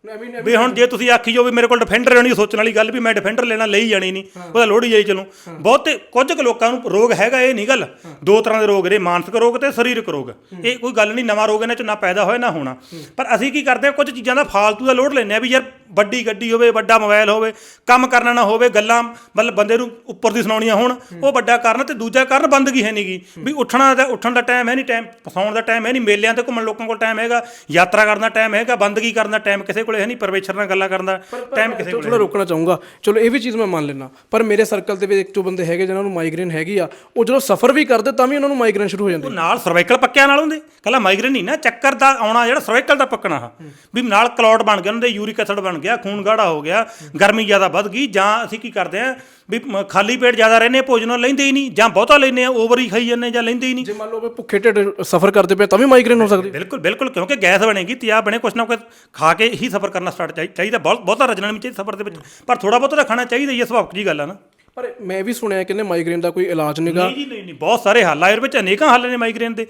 ਆਈ ਮੀਨ
ਵੀ ਹੁਣ ਜੇ ਤੁਸੀਂ ਆਖੀ ਜੋ ਵੀ ਮੇਰੇ ਕੋਲ ਡਿਫੈਂਡਰ ਹੋਣੀ ਸੋਚਣ ਵਾਲੀ ਗੱਲ ਵੀ ਮੈਂ ਡਿਫੈਂਡਰ ਲੈਣਾ ਲਈ ਜਾਣੀ ਨਹੀਂ ਉਹਦਾ ਲੋੜ ਹੀ ਜਾਈ ਚਲੋ। ਬਹੁਤੇ ਕੁਝ ਕੁ ਲੋਕਾਂ ਨੂੰ ਰੋਗ ਹੈਗਾ ਇਹ ਨਹੀਂ ਗੱਲ। ਦੋ ਤਰ੍ਹਾਂ ਦੇ ਰੋਗ ਨੇ ਮਾਨਸਿਕ ਰੋਗ ਤੇ ਸਰੀਰਕ ਰੋਗ। ਇਹ ਕੋਈ ਗੱਲ ਨਹੀਂ ਨਵਾਂ ਰੋਗ ਇਹਨਾਂ ਚ ਨਾ ਪੈਦਾ ਹੋਇਆ ਨਾ ਹੋਣਾ। ਪਰ ਅਸੀਂ ਕੀ ਕਰਦੇ ਹਾਂ ਕੁਝ ਚੀਜ਼ਾਂ ਦਾ ਫਾਲਤੂ ਦਾ ਲੋਡ ਲੈਂਦੇ ਆ ਵੀ ਯਾਰ ਵੱਡੀ ਗੱਡੀ ਹੋਵੇ ਵੱਡਾ ਮੋਬਾਈਲ ਹੋਵੇ ਕੰਮ ਕਰਨਾ ਨਾ ਹੋਵੇ ਗੱਲਾਂ ਮਤਲਬ ਬੰਦੇ ਨੂੰ ਉੱਪਰ ਦੀ ਸੁਣਾਉਣੀਆਂ ਹੋਣ ਉਹ ਵੱਡਾ ਕਾਰਨ ਤੇ ਦੂਜਾ ਕਾਰਨ ਬੰਦਗੀ ਹੈ ਨਹੀਂਗੀ ਵੀ ਉੱਠਣਾ ਦਾ ਉੱਠਣ ਦਾ ਟਾਈਮ ਹੈ ਨਹੀਂ ਟਾਈਮ ਫਸਾਉਣ ਦਾ ਟਾਈਮ ਹੈ ਨਹੀਂ ਮੇਲਿਆਂ ਤੇ ਘੁੰਮਣ ਲੋਕਾਂ ਕੋਲ ਟਾਈਮ ਹੈਗਾ ਯਾਤਰਾ ਕਰਨ ਦਾ ਟਾਈਮ ਹੈਗਾ ਬੰਦਗੀ ਕਰਨ ਦਾ ਟਾਈਮ ਕਿਸੇ ਕੋਲੇ ਹੈ ਨਹੀਂ ਪਰਮੇਸ਼ਰ ਨਾਲ ਗੱਲਾਂ ਕਰਨ ਦਾ ਟਾਈਮ ਕਿਸੇ ਕੋਲੇ
ਥੋੜਾ ਰੋਕਣਾ ਚਾਹੂੰਗਾ। ਚਲੋ ਇਹ ਵੀ ਚੀਜ਼ ਮੈਂ ਮੰਨ ਲੈਣਾ ਪਰ ਮੇਰੇ ਸਰਕਲ ਦੇ ਵਿੱਚ ਇੱਕ ਦੋ ਬੰਦੇ ਹੈਗੇ ਜਿਨ੍ਹਾਂ ਨੂੰ ਮਾਈਗ੍ਰੇਨ ਹੈਗੀ ਆ ਉਹ ਜਦੋਂ ਸਫਰ ਵੀ ਕਰਦੇ ਤਾਂ ਵੀ ਉਹਨਾਂ ਨੂੰ ਮਾਈਗ੍ਰੇਨ ਸ਼ੁਰੂ ਹੋ ਜਾਂਦੀ
ਉਹ ਨਾਲ ਸਰਵਾਈਕਲ ਪੱਕਿਆਂ ਨਾਲ ਹੁੰਦੇ। ਕੱਲਾ ਮਾਈਗ੍ਰੇਨ ਨਹੀਂ ਨਾ ਚੱਕਰ ਦਾ ਆਉਣਾ ਜਿਹੜਾ ਸਰਵਾਈਕਲ ਦਾ ਪੱਕਣਾ ਆ। ਵੀ ਨਾਲ ਕਲੌਟ ਬਣ ਗਿਆ ਉਹਨਾਂ ਦੇ ਯੂਰਿਕ ਐਸਿਡ ਬਣ ਗਿਆ ਗਿਆ ਖੂਨ ਗਾੜਾ ਹੋ ਗਿਆ ਗਰਮੀ ਜ਼ਿਆਦਾ ਵੱਧ ਗਈ ਜਾਂ ਅਸੀਂ ਕੀ ਕਰਦੇ ਆ ਵੀ ਮ- ਖਾਲੀ ਪੇਟ ਜ਼ਿਆਦਾ ਰਹਿੰਦੇ ਆ ਭੋਜਨ ਲੈਂਦੇ ਹੀ ਨਹੀਂ ਜਾਂ ਬਹੁਤਾ ਲੈਂਦੇ ਆ ਓਵਰ ਹੀ ਖਾਈ ਜਾਂਦੇ ਜਾਂ ਲੈਂਦੇ ਹੀ ਨਹੀਂ।
ਜੇ ਮੰਨ ਲਓ ਵੀ ਭੁੱਖੇ ਢਿੱਡ ਸਫ਼ਰ ਕਰਦੇ ਪਏ ਤਾਂ ਵੀ ਮਾਈਗ੍ਰੇਨ ਹੋ ਸਕਦੀ।
ਬਿਲਕੁਲ ਬਿਲਕੁਲ ਕਿਉਂਕਿ ਗੈਸ ਬਣੇਗੀ ਤਿਆਬ ਬਣੇ ਕੁਛ ਨਾ ਕੁਛ ਖਾ ਕੇ ਹੀ ਸਫ਼ਰ ਕਰਨਾ ਸਟਾਰਟ ਚਾਹੀਦਾ ਬਹੁਤ ਬਹੁਤਾ ਰਜਣਾ ਨਹੀਂ ਚਾਹੀਦਾ ਸਫ਼ਰ ਦੇ ਵਿੱਚ ਪਰ ਥੋੜਾ ਬਹੁਤਾ ਤਾਂ ਖਾਣਾ ਚਾਹੀਦਾ ਹੀ ਹੈ ਸੁਭਾਵਿਕ ਜੀ ਗੱਲ ਆ ਨਾ।
ਪਰ ਮੈਂ ਵੀ ਸੁਣਿਆ ਕਹਿੰਦੇ ਮਾਈਗ੍ਰੇਨ ਦਾ ਕੋਈ ਇਲਾਜ ਨਹੀਂਗਾ
ਨਹੀਂ ਜੀ ਨਹੀਂ ਨਹੀਂ ਬਹੁਤ ਸਾਰੇ ਹੱਲ ਆ ਇਹਦੇ ਵਿੱਚ ਅਨੇਕਾਂ ਹੱਲ ਨੇ ਮਾਈਗ੍ਰੇਨ ਦੇ।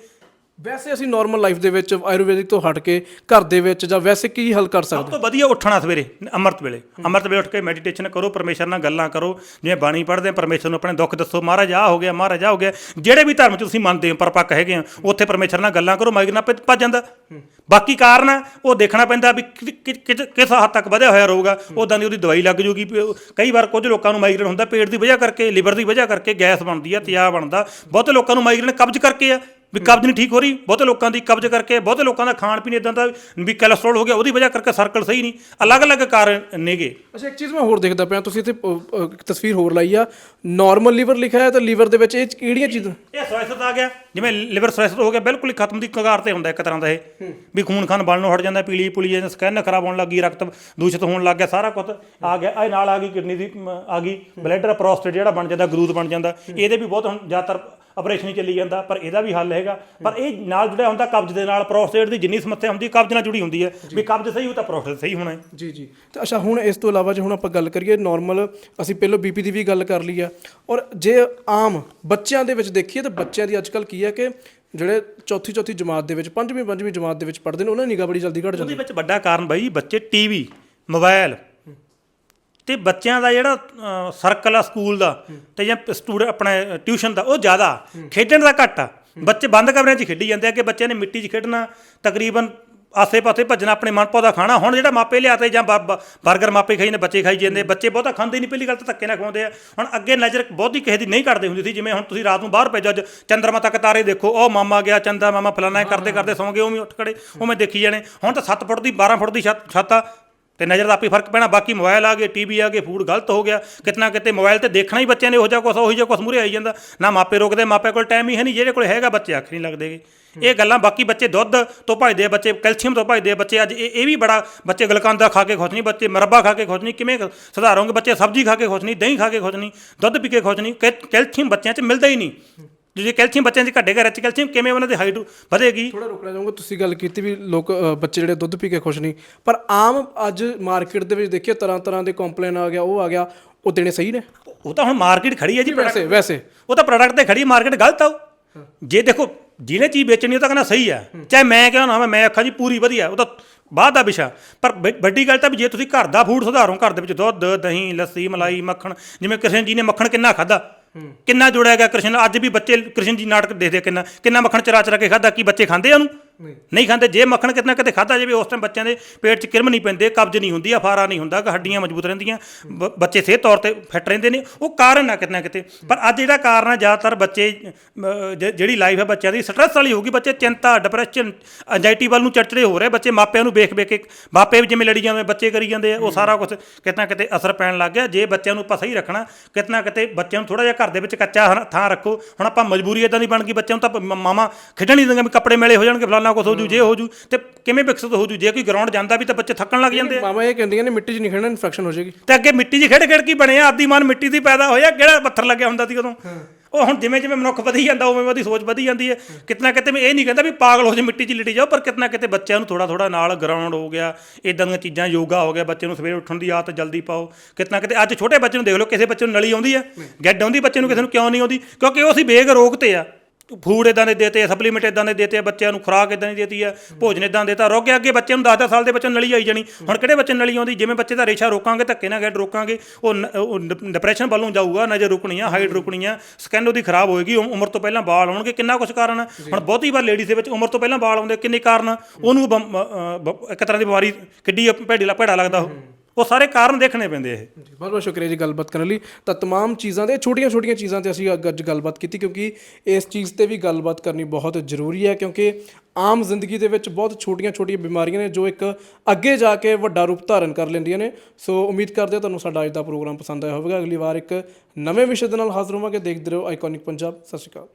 ਵੈਸੇ ਅਸੀਂ ਨਾਰਮਲ ਲਾਈਫ ਦੇ ਵਿੱਚ ਆਯੁਰਵੈਦਿਕ ਤੋਂ ਹਟ ਕੇ ਘਰ ਦੇ ਵਿੱਚ ਜਾਂ ਵੈਸੇ ਕੀ ਹੱਲ ਕਰ ਸਕਦੇ
ਸਭ ਤੋਂ ਵਧੀਆ ਉੱਠਣਾ ਸਵੇਰੇ ਅੰਮ੍ਰਿਤ ਵੇਲੇ। ਅੰਮ੍ਰਿਤ ਵੇਲੇ ਉੱਠ ਕੇ ਮੈਡੀਟੇਸ਼ਨ ਕਰੋ ਪਰਮੇਸ਼ਰ ਨਾਲ ਗੱਲਾਂ ਕਰੋ। ਜਿਵੇਂ ਬਾਣੀ ਪੜ੍ਹਦੇ ਆ ਪਰਮੇਸ਼ਰ ਨੂੰ ਆਪਣੇ ਦੁੱਖ ਦੱਸੋ ਮਹਾਰਾਜ ਆ ਹੋ ਗਿਆ ਮਹਾਰਾਜ ਆ ਹੋ ਗਿਆ। ਜਿਹੜੇ ਵੀ ਧਰਮ ਚ ਤੁਸੀਂ ਮੰਨਦੇ ਹੋ ਪਰਪੱਕ ਹੈਗੇ ਆ ਉੱਥੇ ਪਰਮੇਸ਼ਰ ਨਾਲ ਗੱਲਾਂ ਕਰੋ ਮਾਈਗ੍ਰੇਨ ਆਪੇ ਭੱਜ ਜਾਂਦਾ। ਬਾਕੀ ਕਾਰਨ ਆ, ਉਹ ਦੇਖਣਾ ਪੈਂਦਾ ਵੀ ਕਿ- ਕਿ- ਕਿ- ਕਿਸ ਹੱਦ ਤੱਕ ਵਧਿਆ ਹੋਇਆ ਰਹੂਗਾ ਉਦਾਂ ਦੀ ਉਹਦੀ ਦਵਾਈ ਲੱਗ ਜੂਗੀ। ਵੀ ਉਹ- ਕਈ ਵਾਰ ਕੁਝ ਲੋਕਾਂ ਨੂੰ ਮਾਈਗ੍ਰੇਨ ਹੁੰਦਾ ਪੇਟ ਦੀ ਵਜ੍ਹਾ ਕਰਕੇ ਲਿਵਰ ਦੀ ਵਜ੍ਹਾ ਕਰਕੇ ਗੈਸ ਬਣਦੀ ਆ ਤਿਆਬ ਬਣਦਾ। ਬਹੁਤੇ ਲੋਕਾਂ ਨੂੰ ਮਾਈਗ੍ਰੇਨ ਕਬਜ਼ ਕਰਕੇ ਆ। ਵੀ ਕਬਜ਼ ਨਹੀਂ ਠੀਕ ਹੋ ਰਹੀ ਬਹੁਤੇ ਲੋਕਾਂ ਦੀ ਕਬਜ਼ ਕਰਕੇ ਬਹੁਤੇ ਲੋਕਾਂ ਦਾ ਖਾਣ ਪੀਣ ਇਦਾਂ ਦਾ ਵੀ ਕੋਲੇਸਟ੍ਰੋਲ ਹੋ ਗਿਆ ਉਹਦੀ ਵਜ੍ਹਾ ਕਰਕੇ ਸਰਕਲ ਸਹੀ ਨਹੀਂ ਅਲੱਗ-ਅਲੱਗ ਕਾਰਨ ਨੇਗੇ।
ਅੱਛਾ ਇੱਕ ਚੀਜ਼ ਮੈਂ ਹੋਰ ਦੇਖਦਾ ਪਿਆ ਤੁਸੀਂ ਇੱਥੇ ਇੱਕ ਤਸਵੀਰ ਹੋਰ ਲਾਈ ਆ। ਨਾਰਮਲ ਲੀਵਰ ਲਿਖਿਆ ਹੈ ਤਾਂ ਲੀਵਰ ਦੇ ਵਿੱਚ ਇਹ ਕਿਹੜੀਆਂ ਚੀਜ਼ਾਂ?
ਇਹ ਸੋਇਸਤ ਆ ਗਿਆ ਜਿਵੇਂ ਲਿਵਰ ਸੋਇਸਤ ਹੋ ਗਿਆ ਬਿਲਕੁਲ ਹੀ ਖਤਮ ਦੀ ਕਗਾਰ ਤੇ ਹੁੰਦਾ ਇੱਕ ਤਰ੍ਹਾਂ ਦਾ ਇਹ। ਵੀ ਖੂਨ ਖਾਨ ਬਣਨੋਂ ਹਟ ਜਾਂਦਾ ਪੀਲੀ ਪੁਲੀ ਜਾਂਦਾ ਸਕੈਨ ਖਰਾਬ ਹੋਣ ਲੱਗੀ ਰਕਤ ਦੂਸ਼ਿਤ ਹੋਣ ਲੱਗ ਗਿਆ ਸਾਰਾ ਕੁਝ ਆ ਗਿਆ ਇਹ ਨਾਲ ਆ ਗਈ ਕਿਡਨੀ ਦੀ ਆ ਗਈ ਬਲੈਡਰ ਪ੍ਰੋਸਟੇਟ ਜਿਹੜਾ ਬਣ ਜਾਂਦਾ ਗਰੂਦ ਬਣ ਜਾਂਦਾ ਇਹਦੇ ਵੀ ਬਹੁਤ ਹੁਣ ਜ਼ਿਆਦਾਤਰ ਆਪਰੇਸ਼ਨ ਹੀ ਚੱਲੀ ਜਾਂਦਾ ਪਰ ਇਹਦਾ ਵੀ ਹੱਲ ਹੈਗਾ। ਪਰ ਇਹ ਨਾਲ ਜੁੜਿਆ ਹੁੰਦਾ ਕਬਜ਼ ਦੇ ਨਾਲ ਪ੍ਰੋਸਟੇਟ ਦੀ ਜਿੰਨੀ ਸਮੱਸਿਆ ਹੁੰਦੀ ਕਬਜ਼ ਨਾਲ ਜੁੜੀ ਹੁੰਦੀ ਹੈ। ਵੀ ਕਬਜ਼ ਸਹੀ ਹੋ ਤਾਂ ਪ੍ਰੋਸਟੇਟ ਸਹੀ ਹੋਣਾ ਹੈ।
ਜੀ ਜੀ। ਤੇ ਅੱਛਾ ਹੁਣ ਇਸ ਤੋਂ ਇਲਾਵਾ ਜੇ ਹੁਣ ਆਪਾਂ ਗੱਲ ਕਰੀਏ ਨਾਰਮਲ ਅਸੀਂ ਪਹਿਲਾਂ ਬੀਪੀ ਦੀ ਵੀ ਗੱਲ ਕਰ ਲਈ ਆ। ਔਰ ਜੇ ਆਮ ਬੱਚਿਆਂ ਦੇ ਵਿੱਚ ਦੇਖੀਏ ਤਾਂ ਬੱਚਿਆਂ ਦੀ ਅੱਜਕੱਲ ਕੀ ਹੈ ਕਿ ਜਿਹੜੇ ਚੌਥੀ ਚੌਥੀ ਜਮਾਤ ਦੇ ਵਿੱਚ ਪੰਜਵੀਂ ਪੰਜਵੀਂ ਜਮਾਤ ਦੇ ਵਿੱਚ ਪੜ੍ਹਦੇ ਨੇ ਉਹਨਾਂ ਦੀ ਨਿਗਾਹ ਬੜੀ ਜਲਦੀ ਘਟ ਜਾਂਦੀ
ਉਹਦੇ ਵਿੱਚ ਵੱਡਾ ਕਾਰਨ ਬਾਈ ਬੱਚੇ ਟੀਵੀ ਮੋਬਾਈਲ ਤੇ ਬੱਚਿਆਂ ਦਾ ਜਿਹੜਾ ਸਰਕਲ ਆ ਸਕੂਲ ਦਾ ਤੇ ਜਾਂ ਸਟੂਡੈਂਟ ਆਪਣਾ ਟਿਊਸ਼ਨ ਦਾ ਉਹ ਜ਼ਿਆਦਾ। ਖੇਡਣ ਦਾ ਘੱਟ ਆ। ਬੱਚੇ ਬੰਦ ਕਮਰਿਆਂ 'ਚ ਖੇਡੀ ਜਾਂਦੇ ਆ ਕਿ ਬੱਚਿਆਂ ਨੇ ਮਿੱਟੀ 'ਚ ਖੇਡਣਾ ਤਕਰੀਬਨ ਆਸੇ-ਪਾਸੇ ਭੱਜਣਾ ਆਪਣੇ ਮਨਪਾਉ ਦਾ ਖਾਣਾ। ਹੁਣ ਜਿਹੜਾ ਮਾਪੇ ਲਿਆਤੇ ਜਾਂ 버ਗਰ ਮਾਪੇ ਖਾਈ ਨੇ ਬੱਚੇ ਖਾਈ ਜਾਂਦੇ ਬੱਚੇ ਬਹੁਤਾ ਖਾਂਦੇ ਨਹੀਂ ਪਹਿਲੀ ਗੱਲ ਤਾਂ ਧੱਕੇ ਨਾਲ ਖਵਾਉਂਦੇ ਆ। ਹੁਣ ਅੱਗੇ ਨਜ਼ਰ ਬਹੁਤੀ ਕਿਸੇ ਦੀ ਨਹੀਂ ਕੱਢਦੇ ਹੁੰਦੀ ਸੀ ਜਿਵੇਂ ਹੁਣ ਤੁਸੀਂ ਰਾਤ ਨੂੰ ਬਾਹਰ ਭੇਜੋ ਅੱਜ ਚੰਦਰਮਾ ਤੱਕ ਤਾਰੇ ਦੇਖੋ ਉਹ ਮਾਮਾ ਗਿਆ ਚੰਦਾ ਮਾਮਾ ਫਲਾਣਾ ਕਰਦੇ ਕਰਦੇ ਸੌਂ ਗਏ ਉਵੇਂ ਉੱਠ ਖੜੇ ਉਵੇਂ ਦੇਖੀ ਜਾਣੇ। ਹੁਣ ਤਾਂ 7 ਫੁੱਟ ਦੀ 12 ਫੁੱਟ ਦੀ ਛੱਤ ਛੱਤ ਆ। ਤੇ ਨਜ਼ਰ ਦਾ ਆਪੀ ਫ਼ਰਕ ਪੈਣਾ, ਬਾਕੀ ਮੋਬਾਈਲ ਆ ਗਏ ਟੀਵੀ ਆ ਗਏ ਫੂਡ ਗਲਤ ਹੋ ਗਿਆ, ਕਿਤਨਾ ਕਿਤੇ ਮੋਬਾਈਲ ਤੇ ਦੇਖਣਾ ਹੀ ਬੱਚਿਆਂ ਨੇ ਉਹੋ ਜਿਹਾ ਕੁਛ, ਉਹੀ ਜਿਹਾ ਕੁਛ ਮੂਰੇ ਆਈ ਜਾਂਦਾ। ਨਾ ਮਾਪੇ ਰੋਕਦੇ ਮਾਪੇ ਕੋਲ ਟਾਈਮ ਹੀ ਹੈ ਨਹੀਂ, ਜਿਹੜੇ ਕੋਲ ਹੈਗਾ ਬੱਚੇ ਅੱਖ ਨਹੀਂ ਲੱਗਦੇਗੇ ਇਹ ਗੱਲਾਂ ਬਾਕੀ ਬੱਚੇ ਦੁੱਧ ਤੋਂ ਭਜਦੇ ਆ, ਬੱਚੇ ਕੈਲਸ਼ੀਅਮ ਤੋਂ ਭਜਦੇ ਆ, ਬੱਚੇ ਅੱਜ ਇਹ ਇਹ ਵੀ ਬੜਾ, ਬੱਚੇ ਗਲਕਾਂਦਾ ਖਾ ਕੇ ਖੁਸ਼ ਨਹੀਂ, ਬੱਚੇ ਮਰੱਬਾ ਖਾ ਕੇ ਖੁਸ਼ ਨਹੀਂ, ਕਿਵੇਂ ਸੁਧਾਰੋਂਗੇ ਬੱਚੇ ਸਬਜ਼ੀ ਖਾ ਕੇ ਖੁਸ਼ ਨਹੀਂ, ਦਹੀਂ ਖਾ ਕੇ ਖੁਸ਼ ਨਹੀਂ, ਦੁੱਧ ਪੀ ਕੇ ਖੁਸ਼ ਨਹੀਂ, ਕੈ- ਕੈਲਸ਼ੀਅਮ ਬੱਚਿਆਂ 'ਚ ਮਿਲਦਾ ਹੀ ਨਹੀਂ। ਜੇ ਕੈਲਸ਼ੀਅਮ ਬੱਚਿਆਂ 'ਚ ਘੱਟੇਗਾ ਰਿਚ ਕੈਲਸ਼ੀਅਮ ਕਿਵੇਂ ਉਹਨਾਂ ਦੀ ਹਾਈਟ ਵਧੇਗੀ?
ਥੋੜਾ ਰੁਕਣਾ ਚਾਹੂੰਗਾ ਤੁਸੀਂ ਗੱਲ ਕੀਤੀ ਵੀ ਲੋਕ ਬੱਚੇ ਜਿਹੜੇ ਦੁੱਧ ਪੀ ਕੇ ਖੁਸ਼ ਨਹੀਂ। ਪਰ ਆਮ ਅੱਜ ਮਾਰਕੀਟ ਦੇ ਵਿੱਚ ਦੇਖੀਏ ਤਰ੍ਹਾਂ ਤਰ੍ਹਾਂ ਦੇ ਕੰਪਲੇਨ ਆ ਗਿਆ ਉਹ ਆ ਗਿਆ ਉਹ ਦੇਣੇ ਸਹੀ ਨੇ?
ਉਹ ਤਾਂ ਹੁਣ ਮਾਰਕੀਟ ਖੜੀ ਹੈ ਜੀ
ਵੈਸੇ ਵੈਸੇ।
ਉਹ ਤਾਂ ਪ੍ਰੋਡਕਟ ਤੇ ਖੜੀ ਮਾਰਕੀਟ ਗਲਤ ਆ। ਜੇ ਦੇਖੋ ਜਿਹਨੇ ਚੀਜ਼ ਵੇਚਣੀ ਉਹ ਤਾਂ ਕਹਿੰਦਾ ਸਹੀ ਆ ਚਾਹੇ ਮੈਂ ਕਿਹਾ ਨਾ ਮੈਂ ਆਖਾਂ ਜੀ ਪੂਰੀ ਵਧੀਆ ਉਹ ਤਾਂ ਬਾਅਦ ਦਾ ਵਿਸ਼ਾ। ਪਰ ਵੱਡੀ ਗੱਲ ਤਾਂ ਵੀ ਜੇ ਤੁਸੀਂ ਘਰ ਦਾ ਫੂਡ ਸੁਧਾਰੋ ਘਰ ਦੇ ਵਿੱਚ ਦੁੱਧ ਦਹੀਂ ਲੱਸੀ ਮਲਾਈ ਮੱਖਣ ਜਿਵੇਂ ਕ੍ਰਿਸ਼ਨ ਜੀ ਨੇ ਮੱਖਣ ਕਿੰਨਾ ਖਾਦਾ ਕਿੰਨਾ ਜੁੜਿਆ ਗਿਆ ਕ੍ਰਿਸ਼ਨ ਅੱਜ ਵੀ ਬੱਚੇ ਕ੍ਰਿਸ਼ਨ ਜੀ ਨਾਟਕ ਦੇਖਦੇ ਆ ਕਿੰਨਾ ਕਿੰਨਾ ਮੱਖਣ ਚਰਾ ਚਰਾ ਕੇ ਖਾਦਾ ਕੀ ਬੱਚੇ ਖਾਂਦੇ ਆ ਉਹਨੂੰ? ਨਹੀਂ। ਖਾਂਦੇ, ਜੇ ਮੱਖਣ ਕਿਤਨਾ ਕਿਤੇ ਖਾਦਾ ਜਾਵੇ, ਉਸ ਟਾਈਮ ਬੱਚਿਆਂ ਦੇ ਪੇਟ 'ਚ ਕਿਰਮ ਨਹੀਂ ਪੈਂਦੇ, ਕਬਜ਼ ਨਹੀਂ ਹੁੰਦੀ ਅਫਾਰਾ ਨਹੀਂ ਹੁੰਦਾ, ਹੱਡੀਆਂ ਮਜ਼ਬੂਤ ਰਹਿੰਦੀਆਂ, ਬ- ਬੱਚੇ ਸਿਹਤ ਤੌਰ ਤੇ ਫਿੱਟ ਰਹਿੰਦੇ ਨੇ, ਉਹ ਕਾਰਨ ਆ ਕਿਤਨਾ ਕਿਤੇ। ਪਰ ਅੱਜ ਜਿਹੜਾ ਕਾਰਨ ਆ, ਜ਼ਿਆਦਾਤਰ ਬੱਚੇ ਜਿਹੜੀ ਲਾਈਫ ਹੈ ਬੱਚਿਆਂ ਦੀ ਸਟ੍ਰੈਸ ਵਾਲੀ ਹੋਊਗੀ, ਬੱਚੇ ਚਿੰਤਾ ਡਿਪਰੈਸ਼ਨ ਐਂਜ਼ਾਈਟੀ ਵੱਲ ਨੂੰ ਚੜਚੜੇ ਹੋ ਰਹੇ ਬੱਚੇ ਮਾਪਿਆਂ ਨੂੰ ਵੇਖ ਵੇਖ ਕੇ, ਮਾਪੇ ਵੀ ਜਿਵੇਂ ਲੜੀ ਜਾਂਦੇ ਬੱਚੇ ਕਰੀ ਜਾਂਦੇ ਆ, ਉਹ ਸਾਰਾ ਕੁਝ ਕਿਤਨਾ ਕਿਤੇ ਅਸਰ ਪੈਣ ਲੱਗ ਗਿਆ। ਜੇ ਬੱਚਿਆਂ ਨੂੰ ਆਪਾਂ ਸਹੀ ਰੱਖਣਾ ਕਿਤਨਾ ਕਿਤੇ ਬੱਚਿਆਂ ਨੂੰ ਥੋੜਾ ਜਿਹਾ ਘਰ ਦੇ ਵਿੱਚ ਕੱਚਾ ਹਨ- ਥਾਂ ਰੱਖੋ। ਹੁਣ ਆਪਾਂ ਮਜਬੂਰੀ ਇਦਾਂ ਦੀ ਬਣ ਗਈ, ਬੱਚਿਆਂ ਨੂੰ ਤਾਂ ਮਾਮਾ ਖੇਡਣ ਨਹੀਂ ਦਿੰਦੇ ਕੱਪੜੇ ਮੇਲੇ ਹੋ ਜਾਣਗੇ, ਫਲਾਣਾ ਹੋ ਜੂ ਜੇ ਹੋ ਜੂ ਤੇ ਕਿਵੇਂ ਵਿਕਸਿਤ ਹੋ ਜੂ? ਜੇ ਕੋਈ ਗਰਾਊਂਡ ਜਾਂਦਾ ਵੀ ਤਾਂ ਬੱਚੇ ਥੱਕਣ ਲੱਗ ਜਾਂਦੇ ਆ।
ਮਾਮਾ ਇਹ ਕਹਿੰਦੀਆਂ ਨੇ ਮਿੱਟੀ 'ਚ ਨਹੀਂ ਖੇਡਣਾ ਇਨਫੈਕਸ਼ਨ ਹੋ ਜਾਏਗੀ।
ਤੇ ਅੱਗੇ ਮਿੱਟੀ 'ਚ ਖੇਡ ਖੇਡ ਕੀ ਬਣਿਆ ਆਦੀ ਮਨ ਮਿੱਟੀ ਦੀ ਪੈਦਾ ਹੋਇਆ ਕਿਹੜਾ ਪੱਥਰ ਲੱਗਿਆ ਹੁੰਦਾ ਸੀ ਉਦੋਂ? ਉਹ ਹੁਣ ਜਿਵੇਂ ਜਿਵੇਂ ਮਨੁੱਖ ਵਧੀ ਜਾਂਦਾ ਉਵੇਂ ਉਹਦੀ ਸੋਚ ਵਧੀ ਜਾਂਦੀ ਹੈ। ਕਿਤਨਾ ਕਿਤੇ ਮੈਂ ਇਹ ਨਹੀਂ ਕਹਿੰਦਾ ਵੀ ਪਾਗਲ ਹੋ ਜੇ ਮਿੱਟੀ 'ਚ ਲਿਟੀ ਜਾਓ ਪਰ ਕਿਤਨਾ ਕਿਤੇ ਬੱਚਿਆਂ ਨੂੰ ਥੋੜਾ ਥੋੜਾ ਨਾਲ ਗਰਾਊਂਡ ਹੋ ਗਿਆ ਇਦਾਂ ਦੀਆਂ ਚੀਜ਼ਾਂ ਯੋਗਾ ਹੋ ਗਿਆ ਬੱਚੇ ਨੂੰ ਸਵੇਰੇ ਉੱਠਣ ਦੀ ਆਦਤ ਜਲਦੀ ਪਾਓ। ਕਿਤਨਾ ਕਿਤੇ ਅੱਜ ਛੋਟੇ ਬੱਚੇ ਨੂੰ ਦੇਖ ਲਓ ਕਿਸੇ ਬੱਚੇ ਨੂੰ ਨਲੀ ਆਉਂਦੀ ਹੈ ਗੱਡ ਆਉਂਦੀ ਬੱਚੇ ਨੂੰ ਕਿਸੇ ਨੂੰ ਕਿਉਂ ਨਹੀਂ ਆਉਂਦੀ? ਕਿਉਂਕਿ ਉਹ ਅਸੀਂ ਬੇਗ ਰੋਕਤੇ ਆ। ਫੂਡ ਇਦਾਂ ਦੇ ਦੇਤੇ ਸਪਲੀਮੈਂਟ ਇਦਾਂ ਦੇ ਦੇਤੇ ਬੱਚਿਆਂ ਨੂੰ ਖੁਰਾਕ ਇਦਾਂ ਦੀ ਦੇਤੀ ਆ ਭੋਜਨ ਇਦਾਂ ਦੇਤਾ ਰੋਕ ਕੇ ਅੱਗੇ ਬੱਚੇ ਨੂੰ 10-10 ਸਾਲ ਦੇ ਬੱਚੇ ਨੂੰ ਨਲੀ ਆਈ ਜਾਣੀ। ਹੁਣ ਕਿਹੜੇ ਬੱਚੇ ਨਲੀ ਆਉਂਦੀ? ਜਿਵੇਂ ਬੱਚੇ ਦਾ ਰੇਸ਼ਾ ਰੋਕਾਂਗੇ ਧੱਕੇ ਨਾਲ ਗੱਡ ਰੋਕਾਂਗੇ ਉਹ ਡਿਪਰੈਸ਼ਨ ਵੱਲੋਂ ਜਾਊਗਾ ਨਜ਼ਰ ਰੁਕਣੀ ਆ ਹਾਈਟ ਰੁਕਣੀ ਆ ਸਕਿਨ ਉਹਦੀ ਖਰਾਬ ਹੋਏਗੀ ਉਮ- ਉਮਰ ਤੋਂ ਪਹਿਲਾਂ ਵਾਲ ਆਉਣਗੇ ਕਿੰਨਾ ਕੁਝ ਕਾਰਨ? ਹੁਣ ਬਹੁਤੀ ਵਾਰ ਲੇਡੀਜ਼ ਦੇ ਵਿੱਚ ਉਮਰ ਤੋਂ ਪਹਿਲਾਂ ਵਾਲ ਆਉਂਦੇ ਕਿੰਨੇ ਕਾਰਨ? ਉਹਨੂੰ ਇੱਕ ਤਰ੍ਹਾਂ ਦੀ ਬਿਮਾਰੀ ਕਿੱਡੀ ਭੈੜੀ ਭੈੜਾ ਲੱਗਦਾ ਉਹ। ਉਹ ਸਾਰੇ ਕਾਰਨ ਦੇਖਣੇ ਪੈਂਦੇ ਇਹ।
ਜੀ, ਬਹੁਤ ਬਹੁਤ ਸ਼ੁਕਰੀਆ ਜੀ ਗੱਲਬਾਤ ਕਰਨ ਲਈ। ਤਾਂ ਤਮਾਮ ਚੀਜ਼ਾਂ ਦੇ, ਛੋਟੀਆਂ-ਛੋਟੀਆਂ ਚੀਜ਼ਾਂ ਤੇ ਅਸੀਂ ਅੱਜ ਗੱਲਬਾਤ ਕੀਤੀ ਕਿਉਂਕਿ ਇਸ ਚੀਜ਼ ਤੇ ਵੀ ਗੱਲਬਾਤ ਕਰਨੀ ਬਹੁਤ ਜ਼ਰੂਰੀ ਹੈ ਕਿਉਂਕਿ ਆਮ ਜ਼ਿੰਦਗੀ ਦੇ ਵਿੱਚ ਬਹੁਤ ਛੋਟੀਆਂ-ਛੋਟੀਆਂ ਬਿਮਾਰੀਆਂ ਨੇ ਜੋ ਇੱਕ ਅੱਗੇ ਜਾ ਕੇ ਵੱਡਾ ਰੂਪ ਧਾਰਨ ਕਰ ਲੈਂਦੀਆਂ ਨੇ। ਸੋ ਉਮੀਦ ਕਰਦੇ ਹਾਂ ਤੁਹਾਨੂੰ ਸਾਡਾ ਅੱਜ ਦਾ ਪ੍ਰੋਗਰਾਮ ਪਸੰਦ ਆਇਆ ਹੋਵੇਗਾ। ਅਗਲੀ ਵਾਰ ਇੱਕ ਨਵੇਂ ਵਿਸ਼ੇ ਦੇ ਨਾਲ ਹਾਜ਼ਰ ਹੋਵਾਂਗੇ। ਦੇਖਦੇ ਰਹੋ ਆਈਕੋਨਿਕ ਪੰਜਾਬ। ਸਤਿ ਸ਼੍ਰੀ ਅਕਾਲ।